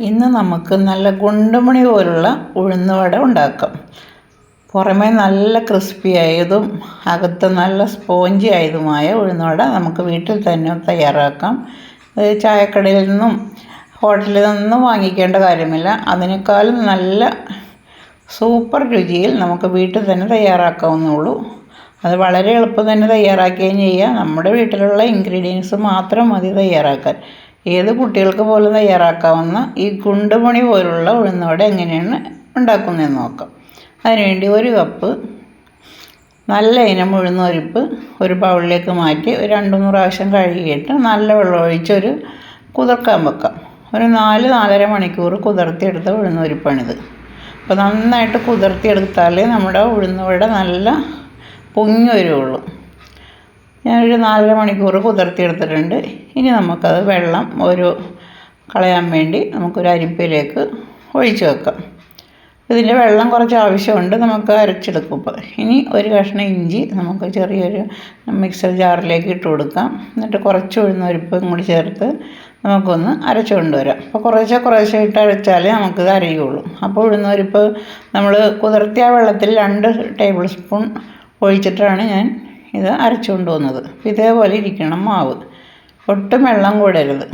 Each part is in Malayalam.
ഇന്ന് നമുക്ക് നല്ല ഗുണ്ടുമണി പോലുള്ള ഉഴുന്നുവട ഉണ്ടാക്കാം. പുറമേ നല്ല ക്രിസ്പി ആയതും അകത്ത് നല്ല സ്പോഞ്ചി ആയതുമായ ഉഴുന്നുവട നമുക്ക് വീട്ടിൽ തന്നെ തയ്യാറാക്കാം. ചായക്കടയിൽ നിന്നും ഹോട്ടലിൽ നിന്നും വാങ്ങിക്കേണ്ട കാര്യമില്ല. അതിനേക്കാളും നല്ല സൂപ്പർ രുചിയിൽ നമുക്ക് വീട്ടിൽ തന്നെ തയ്യാറാക്കാവുന്നുള്ളൂ അത് വളരെ എളുപ്പം തന്നെ തയ്യാറാക്കുകയും ചെയ്യാം. നമ്മുടെ വീട്ടിലുള്ള ഇൻഗ്രീഡിയൻസ് മാത്രം മതി തയ്യാറാക്കാൻ. ഏത് കുട്ടികൾക്ക് പോലും തയ്യാറാക്കാവുന്ന ഈ ഗുണ്ടുമണി പോലുള്ള ഉഴുന്നുവട എങ്ങനെയാണ് ഉണ്ടാക്കുന്നതെന്ന് നോക്കാം. അതിനുവേണ്ടി ഒരു കപ്പ് നല്ല ഇനം ഉഴുന്നൊരിപ്പ് ഒരു ബൗളിലേക്ക് മാറ്റി ഒരു രണ്ട് മൂന്ന് പ്രാവശ്യം കഴുകിയിട്ട് നല്ല വെള്ളം ഒഴിച്ചൊരു കുതിർക്കാൻ വെക്കാം. ഒരു നാല് നാലര മണിക്കൂർ കുതിർത്തിയെടുത്ത ഉഴുന്നൊരിപ്പാണിത്. അപ്പോൾ നന്നായിട്ട് കുതിർത്തിയെടുത്താലേ നമ്മുടെ ഉഴുന്നുവട നല്ല പൊങ്ങി വരുള്ളൂ. ഞാനൊരു നാലര മണിക്കൂർ കുതിർത്തിയെടുത്തിട്ടുണ്ട് ഇനി നമുക്കത് വെള്ളം ഒരു കളയാൻ വേണ്ടി നമുക്കൊരു അരിപ്പയിലേക്ക് ഒഴിച്ചു വെക്കാം. ഇതിന്റെ വെള്ളം കുറച്ച് ആവശ്യമുണ്ട് നമുക്ക് അരച്ചെടുക്കും ഇപ്പോൾ. ഇനി ഒരു കഷ്ണം ഇഞ്ചി നമുക്ക് ചെറിയൊരു മിക്സർ ജാറിലേക്ക് ഇട്ട് കൊടുക്കാം. എന്നിട്ട് കുറച്ച് ഉഴുന്നരിപ്പും കൂടി ചേർത്ത് നമുക്കൊന്ന് അരച്ചു കൊണ്ടുവരാം. അപ്പോൾ കുറേശ്ശെ കുറേശ്ശെ ഇട്ട് അരച്ചാലേ നമുക്കിത് അരയുള്ളൂ. അപ്പോൾ ഉഴുന്നരിപ്പ് നമ്മൾ കുതിർത്തിയ വെള്ളത്തിൽ രണ്ട് ടേബിൾ സ്പൂൺ ഒഴിച്ചിട്ടാണ് ഞാൻ ഇത് അരച്ചു കൊണ്ടുവന്നത് ഇതേപോലെ ഇരിക്കണം മാവ്. ഒട്ടും വെള്ളം കൂടരുത്.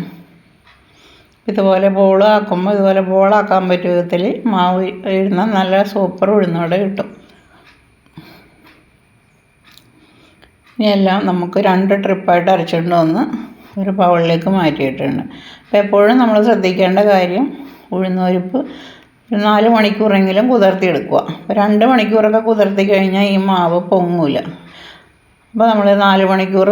ഇതുപോലെ ബോളാക്കുമ്പോൾ ഇതുപോലെ ബോളാക്കാൻ പറ്റിയ വിധത്തിൽ മാവ് ഇടുന്ന നല്ല സൂപ്പർ ഉഴുന്നോടെ കിട്ടും. ഇനിയെല്ലാം നമുക്ക് രണ്ട് ട്രിപ്പായിട്ട് അരച്ചുകൊണ്ട് വന്ന് ഒരു ബൗളിലേക്ക് മാറ്റിയിട്ടുണ്ട്. അപ്പോൾ എപ്പോഴും നമ്മൾ ശ്രദ്ധിക്കേണ്ട കാര്യം ഉഴുന്നൊരുപ്പ് ഒരു നാല് മണിക്കൂറെങ്കിലും കുതിർത്തിയെടുക്കുക. അപ്പോൾ രണ്ട് മണിക്കൂറൊക്കെ കുതിർത്തി കഴിഞ്ഞാൽ ഈ മാവ് പൊങ്ങൂല. അപ്പോൾ നമ്മൾ നാല് മണിക്കൂർ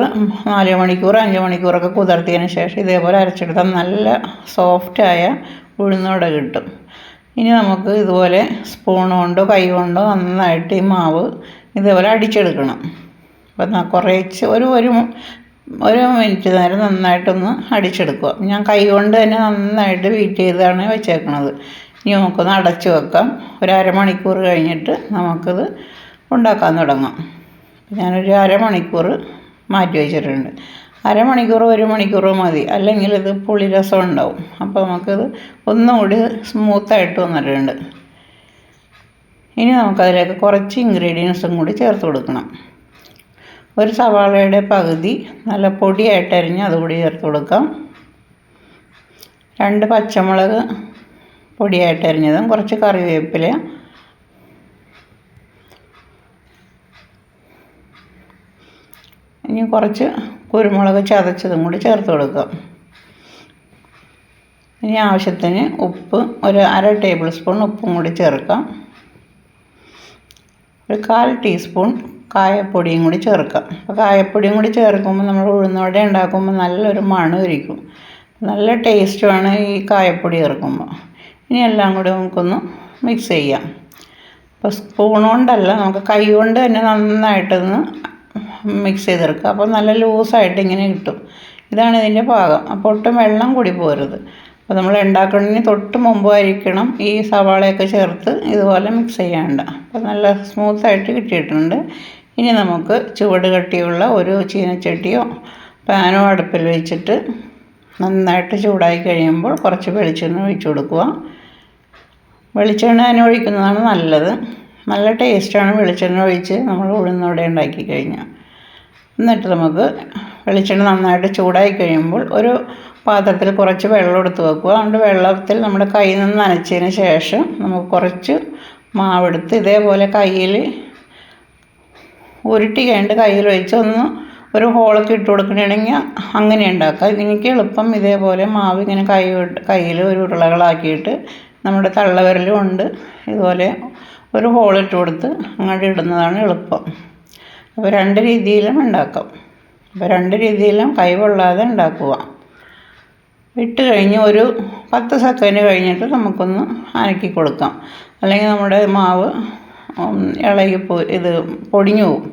നാല് മണിക്കൂർ അഞ്ച് മണിക്കൂറൊക്കെ കുതിർത്തിയതിന് ശേഷം ഇതേപോലെ അരച്ചെടുത്താൽ നല്ല സോഫ്റ്റായ ഉഴുന്നോട കിട്ടും. ഇനി നമുക്ക് ഇതുപോലെ സ്പൂൺ കൊണ്ടോ കൈ കൊണ്ടോ നന്നായിട്ട് ഈ മാവ് ഇതേപോലെ അടിച്ചെടുക്കണം. അപ്പം കുറേച്ച് ഒരു ഒരു ഒരു മിനിറ്റ് നേരം നന്നായിട്ടൊന്ന് അടിച്ചെടുക്കുക. ഞാൻ കൈ കൊണ്ട് തന്നെ നന്നായിട്ട് ബീറ്റ് ചെയ്താണ് വെച്ചേക്കണത്. ഇനി നമുക്കൊന്ന് അടച്ചു വെക്കാം. ഒരു അരമണിക്കൂർ കഴിഞ്ഞിട്ട് നമുക്കിത് ഉണ്ടാക്കാൻ തുടങ്ങാം. ഞാനൊരു അരമണിക്കൂർ മാറ്റി വെച്ചിട്ടുണ്ട്. അരമണിക്കൂർ ഒരു മണിക്കൂർ മതി. അല്ലെങ്കിൽ ഇത് പുളിരസം ഉണ്ടാവും. അപ്പോൾ നമുക്കിത് ഒന്നുകൂടി സ്മൂത്തായിട്ട് വന്നിട്ടുണ്ട്. ഇനി നമുക്കതിലേക്ക് കുറച്ച് ഇൻഗ്രീഡിയൻസും കൂടി ചേർത്ത് കൊടുക്കണം. ഒരു സവാളയുടെ പകുതി നല്ല പൊടിയായിട്ട് അരിഞ്ഞ് അതുകൂടി ചേർത്ത് കൊടുക്കാം. രണ്ട് പച്ചമുളക് പൊടിയായിട്ട് അരിഞ്ഞതും കുറച്ച് കറിവേപ്പില ഇനി കുറച്ച് കുരുമുളക് ചതച്ചതും കൂടി ചേർത്ത് കൊടുക്കാം. ഇനി ആവശ്യത്തിന് ഉപ്പ് ഒരു അര ടേബിൾ സ്പൂൺ ഉപ്പും കൂടി ചേർക്കാം. ഒരു കാൽ ടീസ്പൂൺ കായപ്പൊടിയും കൂടി ചേർക്കാം. അപ്പോൾ കായപ്പൊടിയും കൂടി ചേർക്കുമ്പോൾ നമ്മൾ ഉഴുന്നോടെ ഉണ്ടാക്കുമ്പോൾ നല്ലൊരു മണമായിരിക്കും. നല്ല ടേസ്റ്റുമാണ് ഈ കായപ്പൊടി ചേർക്കുമ്പോൾ. ഇനി എല്ലാം കൂടി നമുക്കൊന്ന് മിക്സ് ചെയ്യാം. അപ്പോൾ സ്പൂൺ കൊണ്ടല്ല നമുക്ക് കൈ കൊണ്ട് തന്നെ നന്നായിട്ടൊന്ന് മിക്സ് ചെയ്തെടുക്കുക. അപ്പോൾ നല്ല ലൂസായിട്ട് ഇങ്ങനെ കിട്ടും. ഇതാണ് ഇതിന്റെ പാകം. അപ്പോൾ ഒട്ടും വെള്ളം കൂടി പോരുത്. അപ്പോൾ നമ്മൾ ഉണ്ടാക്കുന്നതിന് തൊട്ട് മുമ്പായിരിക്കണം ഈ സവാളയൊക്കെ ചേർത്ത് ഇതുപോലെ മിക്സ് ചെയ്യേണ്ട. അപ്പോൾ നല്ല സ്മൂത്തായിട്ട് കിട്ടിയിട്ടുണ്ട്. ഇനി നമുക്ക് ചുവട് കട്ടിയുള്ള ഒരു ചീനച്ചട്ടിയോ പാനോ അടുപ്പിൽ വെച്ചിട്ട് നന്നായിട്ട് ചൂടായി കഴിയുമ്പോൾ കുറച്ച് വെളിച്ചെണ്ണ ഒഴിച്ചു കൊടുക്കുക. വെളിച്ചെണ്ണ തന്നെ ഒഴിക്കുന്നതാണ് നല്ലത്. നല്ല ടേസ്റ്റാണ് വെളിച്ചെണ്ണ ഒഴിച്ച് നമ്മൾ ഉഴുന്നോടെ ഉണ്ടാക്കി കഴിഞ്ഞാൽ. എന്നിട്ട് നമുക്ക് വെളിച്ചെണ്ണ നന്നായിട്ട് ചൂടായി കഴിയുമ്പോൾ ഒരു പാത്രത്തിൽ കുറച്ച് വെള്ളം എടുത്ത് വെക്കുക. അതുകൊണ്ട് വെള്ളത്തിൽ നമ്മുടെ കയ്യിൽ നിന്ന് നനച്ചതിന് ശേഷം നമുക്ക് കുറച്ച് മാവെടുത്ത് ഇതേപോലെ കയ്യിൽ ഉരുട്ടി കഴിഞ്ഞിട്ട് കയ്യിൽ വെച്ച് ഒന്ന് ഒരു ഹോളൊക്കെ ഇട്ട് കൊടുക്കണമെങ്കിൽ അങ്ങനെ ഉണ്ടാക്കാം. എനിക്ക് എളുപ്പം ഇതേപോലെ മാവ് ഇങ്ങനെ കൈ കയ്യിൽ ഒരു ഉരുളകളാക്കിയിട്ട് നമ്മുടെ തള്ളവിരലും ഉണ്ട്. ഇതുപോലെ ഒരു ഹോളിട്ട് കൊടുത്ത് അങ്ങോട്ട് ഇടുന്നതാണ് എളുപ്പം. അപ്പോൾ രണ്ട് രീതിയിലും ഉണ്ടാക്കാം. അപ്പോൾ രണ്ട് രീതിയിലും കൈ പൊള്ളാതെ ഉണ്ടാക്കുക. ഇട്ട് കഴിഞ്ഞ് ഒരു പത്ത് സെക്കൻഡ് കഴിഞ്ഞിട്ട് നമുക്കൊന്ന് അനക്കി കൊടുക്കാം. അല്ലെങ്കിൽ നമ്മുടെ മാവ് ഇളകി പോ ഇത് പൊടിഞ്ഞു പോകും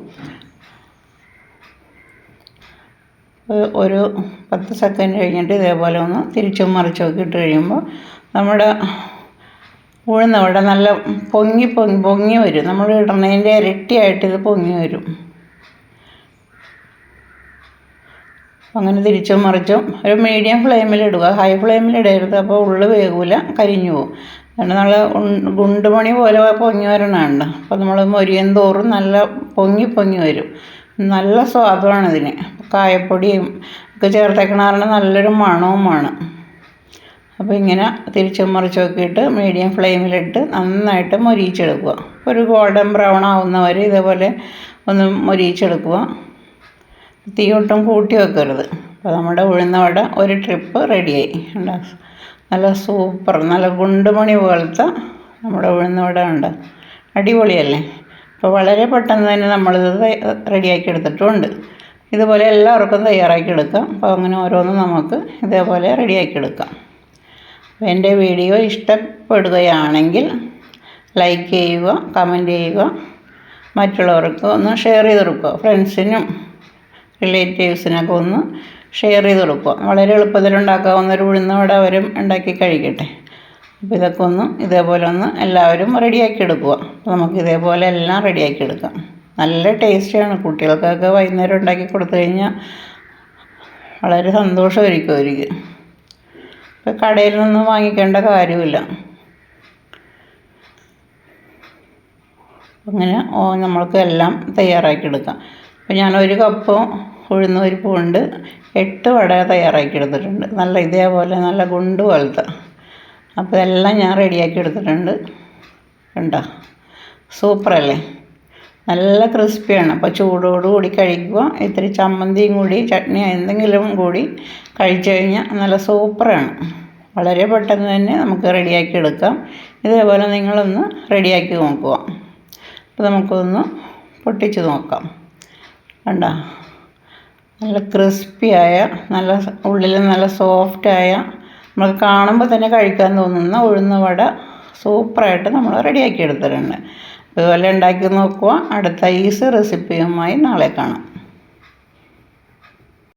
ഒരു പത്ത് സെക്കൻഡ് കഴിഞ്ഞിട്ട് ഇതേപോലെ ഒന്ന് തിരിച്ചും മറിച്ചും ഒക്കെ ഇട്ട് കഴിയുമ്പോൾ നമ്മുടെ ഉഴുന്നവിടെ നല്ല പൊങ്ങി പൊങ്ങി പൊങ്ങി വരും. നമ്മൾ ഇടണതിന്റെ ഇരട്ടിയായിട്ട് ഇത് പൊങ്ങി വരും. അങ്ങനെ തിരിച്ചും മറിച്ചും ഒരു മീഡിയം ഫ്ലെയിമിൽ ഇടുക. ഹൈ ഫ്ലെയിമിൽ ഇടരുത് അപ്പോൾ ഉള്ളു വേകൂല കരിഞ്ഞു പോകും അതുകൊണ്ട് നല്ല ഗുണ്ടുമണി പോലെ പൊങ്ങി വരണുണ്ട് അപ്പോൾ നമ്മൾ മൊരിയും തോറും നല്ല പൊങ്ങി പൊങ്ങി വരും. നല്ല സ്വാദമാണ് ഇതിന്. കായപ്പൊടിയും ഒക്കെ ചേർത്തേക്കണാറിന് നല്ലൊരു മണവുമാണ്. അപ്പോൾ ഇങ്ങനെ തിരിച്ചും മറിച്ചും നോക്കിയിട്ട് മീഡിയം ഫ്ലെയിമിലിട്ട് നന്നായിട്ട് മൊരിയിച്ചെടുക്കുക. ഒരു ഗോൾഡൻ ബ്രൗൺ ആവുന്നവരെ ഇതേപോലെ ഒന്ന് മൊരിയിച്ചെടുക്കുക. തീ ഒട്ടും കൂട്ടി വെക്കരുത്. അപ്പോൾ നമ്മുടെ ഉഴുന്ന വട ഒരു ട്രിപ്പ് റെഡിയായി ഉണ്ടോ നല്ല സൂപ്പർ നല്ല ഗുണ്ടുമണി പോലത്തെ നമ്മുടെ ഉഴുന്ന വട ഉണ്ട് അടിപൊളിയല്ലേ? അപ്പോൾ വളരെ പെട്ടെന്ന് തന്നെ നമ്മളിത് റെഡിയാക്കി എടുത്തിട്ടുണ്ട്. ഇതുപോലെ എല്ലാവർക്കും തയ്യാറാക്കി എടുക്കാം. അപ്പോൾ അങ്ങനെ ഓരോന്നും നമുക്ക് ഇതേപോലെ റെഡിയാക്കി എടുക്കാം. അപ്പോൾ എന്റെ വീഡിയോ ഇഷ്ടപ്പെടുകയാണെങ്കിൽ ലൈക്ക് ചെയ്യുക കമന്റ് ചെയ്യുക. മറ്റുള്ളവർക്ക് ഒന്ന് ഷെയർ ചെയ്ത് കൊടുക്കുക ഫ്രണ്ട്സിനും റിലേറ്റീവ്സിനൊക്കെ ഒന്ന് ഷെയർ ചെയ്ത് കൊടുക്കുക. വളരെ എളുപ്പത്തിൽ ഉണ്ടാക്കാവുന്ന ഒരു ഉഴുന്നവട അവരും ഉണ്ടാക്കി കഴിക്കട്ടെ. അപ്പോൾ ഇതൊക്കെ ഒന്ന് ഇതേപോലെ ഒന്ന് എല്ലാവരും റെഡിയാക്കി എടുക്കുക. അപ്പോൾ നമുക്ക് ഇതേപോലെ എല്ലാം റെഡിയാക്കി എടുക്കാം. നല്ല ടേസ്റ്റിയാണ് കുട്ടികൾക്കൊക്കെ വൈകുന്നേരം ഉണ്ടാക്കി കൊടുത്തു കഴിഞ്ഞാൽ വളരെ സന്തോഷമായിരിക്കും അവർക്ക്. ഇപ്പോൾ കടയിൽ നിന്നും വാങ്ങിക്കേണ്ട കാര്യമില്ല. അങ്ങനെ നമ്മൾക്ക് എല്ലാം തയ്യാറാക്കി എടുക്കാം. അപ്പോൾ ഞാൻ ഒരു കപ്പ് ഉഴുന്ന് പരിപ്പ് കൊണ്ട് എട്ട് വട തയ്യാറാക്കി എടുത്തിട്ടുണ്ട് നല്ല ഇതേപോലെ നല്ല ഗുണ്ട് പോലത്തെ. അപ്പോൾ ഇതെല്ലാം ഞാൻ റെഡിയാക്കി എടുത്തിട്ടുണ്ട്. കണ്ടോ? സൂപ്പറല്ലേ? നല്ല ക്രിസ്പിയാണ്. അപ്പോൾ ചൂടോടുകൂടി കഴിക്കുക. ഇത്തിരി ചമ്മന്തിയും കൂടി ചട്നി എന്തെങ്കിലും കൂടി കഴിച്ചു കഴിഞ്ഞാൽ നല്ല സൂപ്പറാണ്. വളരെ പെട്ടെന്ന് തന്നെ നമുക്ക് റെഡിയാക്കി എടുക്കാം. ഇതേപോലെ നിങ്ങളൊന്ന് റെഡിയാക്കി നോക്കുക. അപ്പോൾ നമുക്കൊന്ന് പൊട്ടിച്ച് നോക്കാം. കണ്ട? നല്ല ക്രിസ്പിയായ നല്ല ഉള്ളിൽ നല്ല സോഫ്റ്റായ നമുക്ക് കാണുമ്പോൾ തന്നെ കഴിക്കാൻ തോന്നുന്ന ഉഴുന്ന വട സൂപ്പറായിട്ട് നമ്മൾ റെഡിയാക്കി എടുത്തിട്ടുണ്ട്. അതുപോലെ ഉണ്ടാക്കി നോക്കുക അടുത്ത ഈസി റെസിപ്പിയുമായി നാളെ കാണാം.